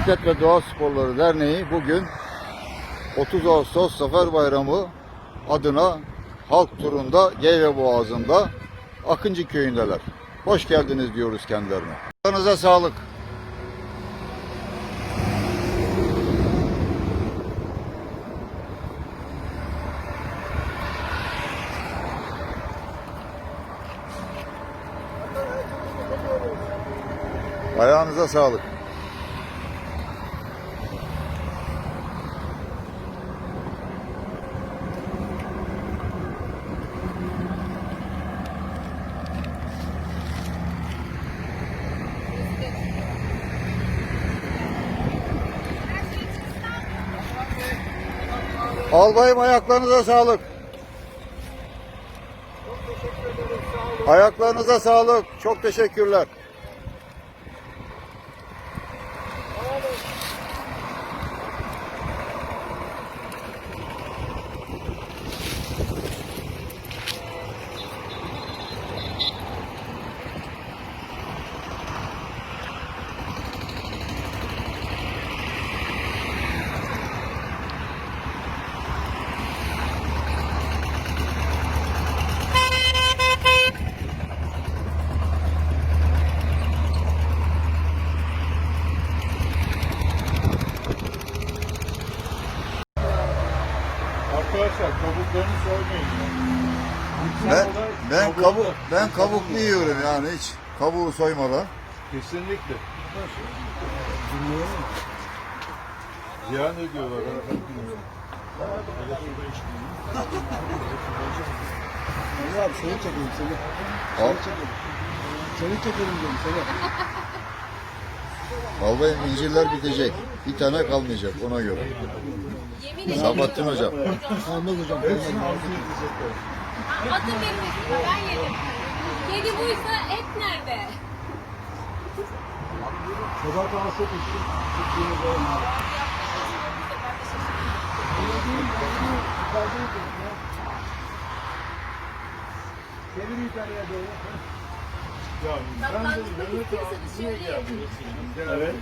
Bisiklet ve Doğa Sporları Derneği bugün 30 Ağustos Zafer Bayramı adına halk turunda Geyve Boğazı'nda Akıncı köyündeler. Hoş geldiniz diyoruz kendilerine. Kanınıza sağlık. Ayağınıza sağlık. Albayım ayaklarınıza sağlık. Ayaklarınıza sağlık. Çok teşekkürler. Arkadaşlar kabuklarını soymayın. Ben ben kabuk ben kabuklu yiyorum yani hiç kabuğu soymadan. Kesinlikle. Ziyan ediyorlar. Ali abi seni çekeyim seni. Seni çekelim. Seni çekelim diyorum seni. Albayım incirler bitecek. Bir tane kalmayacak ona göre. Yemin ederim. Sabahattin hocam. Ahmet hocam. Atın benim üstüme ben yedim. Yedi buysa et nerede? Sabah daha çok içtim. Çevir yukarıya doğru. Bak ben de yapın. Evet.